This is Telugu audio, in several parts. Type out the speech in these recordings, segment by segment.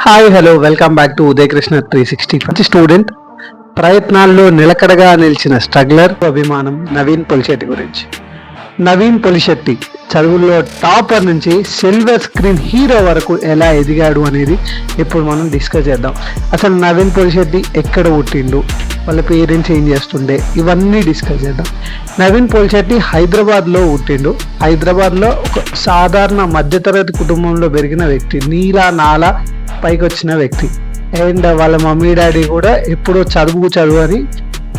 Hi hello welcome back to Uday Krishna three sixty మంచి స్టూడెంట్ ప్రయత్నాల్లో నిలకడగా నిలిచిన స్ట్రగ్లర్ అభిమానం నవీన్ పొలిశెట్టి గురించి. నవీన్ పొలిశెట్టి చదువుల్లో టాపర్ నుంచి సిల్వర్ స్క్రీన్ హీరో వరకు ఎలా ఎదిగాడు అనేది ఇప్పుడు మనం డిస్కస్ చేద్దాం. అసలు నవీన్ పొలిశెట్టి ఎక్కడ పుట్టిండు? వాళ్ళ పేరెంట్స్ ఏం చేస్తుండే? ఇవన్నీ డిస్కస్ చేద్దాం. నవీన్ పోల్చెట్టి హైదరాబాద్లో పుట్టిండు. హైదరాబాద్లో ఒక సాధారణ మధ్యతరగతి కుటుంబంలో పెరిగిన వ్యక్తి నీలా నాలా పైకి వచ్చిన వ్యక్తి. అండ్ వాళ్ళ మమ్మీ డాడీ కూడా ఎప్పుడో చదువు చదువు అని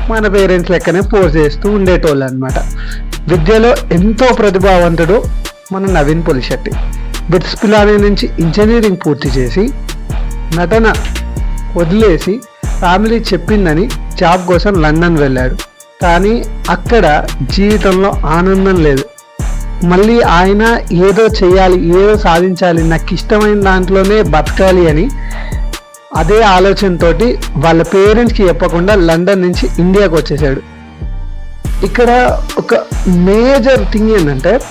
మన పేరెంట్స్ లెక్కనే ఫోర్స్ చేస్తూ ఉండేటోళ్ళు అనమాట విద్యలో ఎంతో ప్రతిభావంతుడు మన నవీన్ పొలిశెట్టి. బిట్స్ పిలానీ నుంచి ఇంజనీరింగ్ పూర్తి చేసి నటన వదిలేసి ఫ్యామిలీ చెప్పిందని జాబ్ కోసం లండన్ వెళ్ళాడు. కానీ అక్కడ జీవితంలో ఆనందం లేదు. మళ్ళీ ఆయన ఏదో చేయాలి ఏదో సాధించాలి నాకు ఇష్టమైన దాంట్లోనే బతకాలి అని అదే ఆలోచనతోటి వాళ్ళ పేరెంట్స్కి చెప్పకుండా లండన్ నుంచి ఇండియాకి వచ్చేసాడు. ఇక్కడ ఒక మేజర్ థింగ్ ఏంటంటే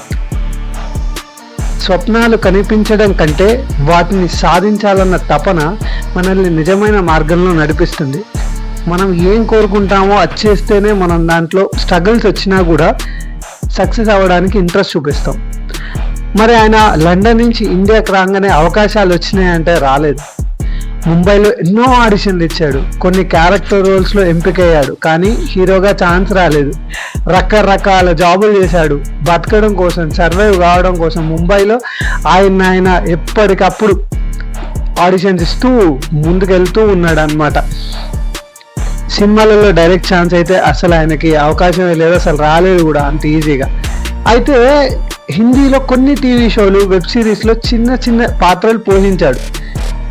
స్వప్నాలు కనిపించడం కంటే వాటిని సాధించాలన్న తపన మనల్ని నిజమైన మార్గంలో నడిపిస్తుంది. మనం ఏం కోరుకుంటామో అది చేస్తేనే మనం దాంట్లో స్ట్రగుల్స్ వచ్చినా కూడా సక్సెస్ అవ్వడానికి ఇంట్రెస్ట్ చూపిస్తాం. మరి ఆయన లండన్ నుంచి ఇండియాకి రాగానే అవకాశాలు వచ్చినాయంటే రాలేదు. ముంబైలో ఎన్నో ఆడిషన్లు ఇచ్చాడు కొన్ని క్యారెక్టర్ రోల్స్లో ఎంపికయ్యాడు. కానీ హీరోగా ఛాన్స్ రాలేదు. రకరకాల జాబులు చేశాడు. బతకడం కోసం సర్వైవ్ కావడం కోసం ముంబైలో ఆయన ఆయన ఎప్పటికప్పుడు ఆడిషన్స్ ఇస్తూ ముందుకెళ్తూ ఉన్నాడు అనమాట సినిమాలలో డైరెక్ట్ ఛాన్స్ అయితే అసలు ఆయనకి అవకాశమే లేదు. అసలు రాలేదు కూడా అంత ఈజీగా అయితే హిందీలో కొన్ని టీవీ షోలు వెబ్ సిరీస్లో చిన్న చిన్న పాత్రలు పోషించాడు.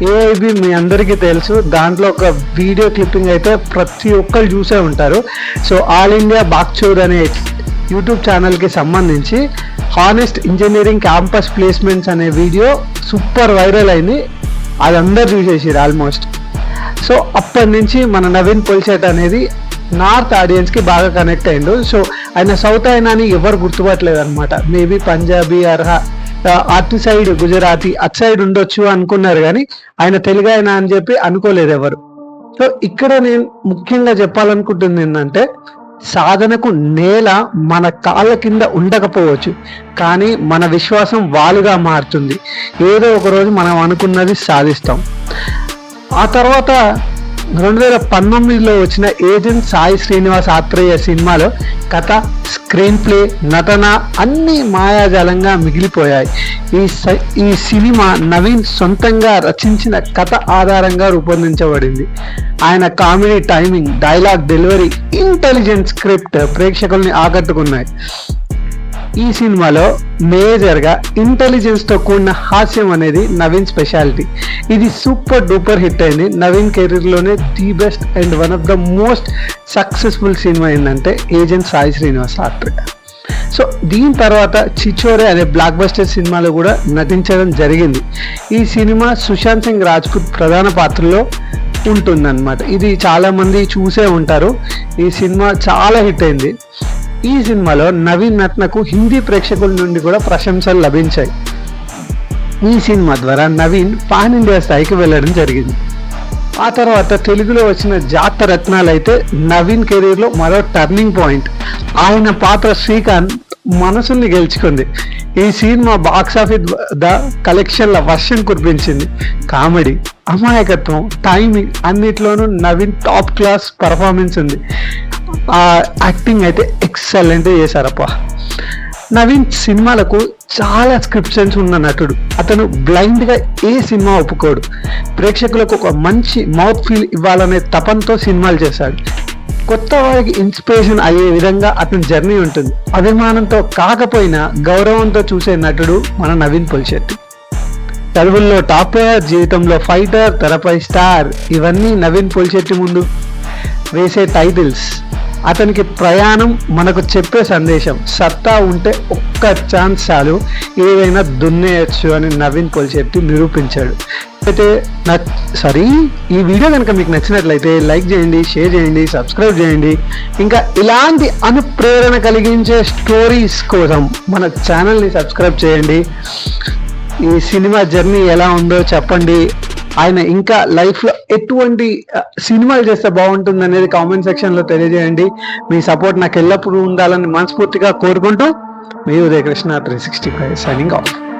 ఏఐబి మీ అందరికీ తెలుసు. దాంట్లో ఒక వీడియో క్లిప్పింగ్ అయితే ప్రతి ఒక్కరు చూసే ఉంటారు. సో ఆల్ ఇండియా బాక్చూర్ అనే యూట్యూబ్ ఛానల్కి సంబంధించి హానెస్ట్ ఇంజనీరింగ్ క్యాంపస్ ప్లేస్మెంట్స్ అనే వీడియో సూపర్ వైరల్ అయింది. అది అందరు చూసేసారు ఆల్మోస్ట్. సో అప్పటి నుంచి మన నవీన్ పొలిసేట్ అనేది నార్త్ ఆడియన్స్కి బాగా కనెక్ట్ అయ్యిండు సో ఆయన సౌత్ అయినా అని ఎవరు గుర్తుపట్టలేదు అనమాట మేబీ పంజాబీ అర్హ అటు సైడ్ గుజరాతీ అటు సైడ్ ఉండొచ్చు అనుకున్నారు కానీ ఆయన తెలుగాయన ఆయన అని చెప్పి అనుకోలేదు ఎవరు. సో ఇక్కడ నేను ముఖ్యంగా చెప్పాలనుకుంటుంది ఏంటంటే సాధనకు నేల మన కాళ్ళ కింద ఉండకపోవచ్చు కానీ మన విశ్వాసం వాలుగా మారుతుంది. ఏదో ఒకరోజు మనం అనుకున్నది సాధిస్తాం. ఆ తర్వాత రెండు వేల పంతొమ్మిదిలో వచ్చిన ఏజెంట్ సాయి శ్రీనివాస్ ఆత్రేయ సినిమాలో కథ స్క్రీన్ ప్లే నటన అన్ని మాయాజాలంగా మిగిలిపోయాయి. ఈ ఈ సినిమా నవీన్ సొంతంగా రచించిన కథ ఆధారంగా రూపొందించబడింది. ఆయన comedy timing dialogue delivery intelligent script ప్రేక్షకుల్ని ఆకట్టుకున్నాయి. ఈ సినిమాలో మేజర్గా ఇంటెలిజెన్స్తో కూడిన హాస్యం అనేది నవీన్ స్పెషాలిటీ ఇది సూపర్ డూపర్ హిట్ అయింది. Naveen కెరీర్లోనే the best and one of the most successful cinema ఏంటంటే ఏజెంట్ సాయి శ్రీనివాస్ ఆత్రేయ సో దీని తర్వాత చిచోరే అనే బ్లాక్ బస్టర్ సినిమాలో కూడా నటించడం జరిగింది. ఈ సినిమా సుశాంత్ సింగ్ రాజ్పూత్ ప్రధాన పాత్రలో ఉంటుందన్నమాట. ఇది చాలామంది చూసే ఉంటారు. ఈ సినిమా చాలా హిట్ అయింది. ఈ సినిమాలో నవీన్ నటనకు హిందీ ప్రేక్షకుల నుండి కూడా ప్రశంసలు లభించాయి. ఈ సినిమా ద్వారా నవీన్ పాన్ ఇండియా స్థాయికి వెళ్ళడం జరిగింది. ఆ తర్వాత తెలుగులో వచ్చిన జాత రత్నాలు అయితే నవీన్ కెరీర్లో మరో టర్నింగ్ పాయింట్. ఆయన పాత్ర శ్రీకాంత్ మనసుల్ని గెలుచుకుంది. ఈ సినిమా బాక్స్ ఆఫీస్ ద కలెక్షన్ల వర్షం కురిపించింది. కామెడీ అమాయకత్వం టైమింగ్ అన్నిట్లోనూ నవీన్ టాప్ క్లాస్ పర్ఫార్మెన్స్ ఉంది. యాక్టింగ్ అయితే ఎక్సలెంట్ చేశారప్ప. నవీన్ సినిమాలకు చాలా స్క్రిప్షన్స్ ఉన్న నటుడు. అతను బ్లైండ్గా ఏ సినిమా ఒప్పుకోడు. ప్రేక్షకులకు ఒక మంచి మౌత్ ఫీల్ ఇవ్వాలనే తపంతో సినిమాలు చేశాడు. కొత్త వారికి ఇన్స్పిరేషన్ అయ్యే విధంగా అతని జర్నీ ఉంటుంది. అభిమానంతో కాకపోయినా గౌరవంతో చూసే నటుడు మన నవీన్ పొలిశెట్టి. చదువుల్లో టాపర్ జీవితంలో ఫైటర్ తెరపై స్టార్ ఇవన్నీ నవీన్ పొలిశెట్టి ముందు వేసే టైటిల్స్ అతనికి ప్రయాణం మనకు చెప్పే సందేశం. సత్తా ఉంటే ఒక్క ఛాన్స్ చాలు. ఏదైనా దున్నేయచ్చు అని నవీన్ కొలిచెట్టి నిరూపించాడు. అయితే నా సారీ ఈ వీడియో కనుక మీకు నచ్చినట్లయితే లైక్ చేయండి షేర్ చేయండి సబ్స్క్రైబ్ చేయండి. ఇంకా ఇలాంటి అనుప్రేరణ కలిగించే స్టోరీస్ కోసం మన ఛానల్ని సబ్స్క్రైబ్ చేయండి. ఈ సినిమా జర్నీ ఎలా ఉందో చెప్పండి. ఆయన ఇంకా లైఫ్లో ఎటువంటి సినిమాలు చేస్తే బాగుంటుంది అనేది కామెంట్ సెక్షన్లో తెలియజేయండి. మీ సపోర్ట్ నాకు ఎల్లప్పుడూ ఉండాలని మనస్ఫూర్తిగా కోరుకుంటూ మీ Udaya Krishna three sixty five signing off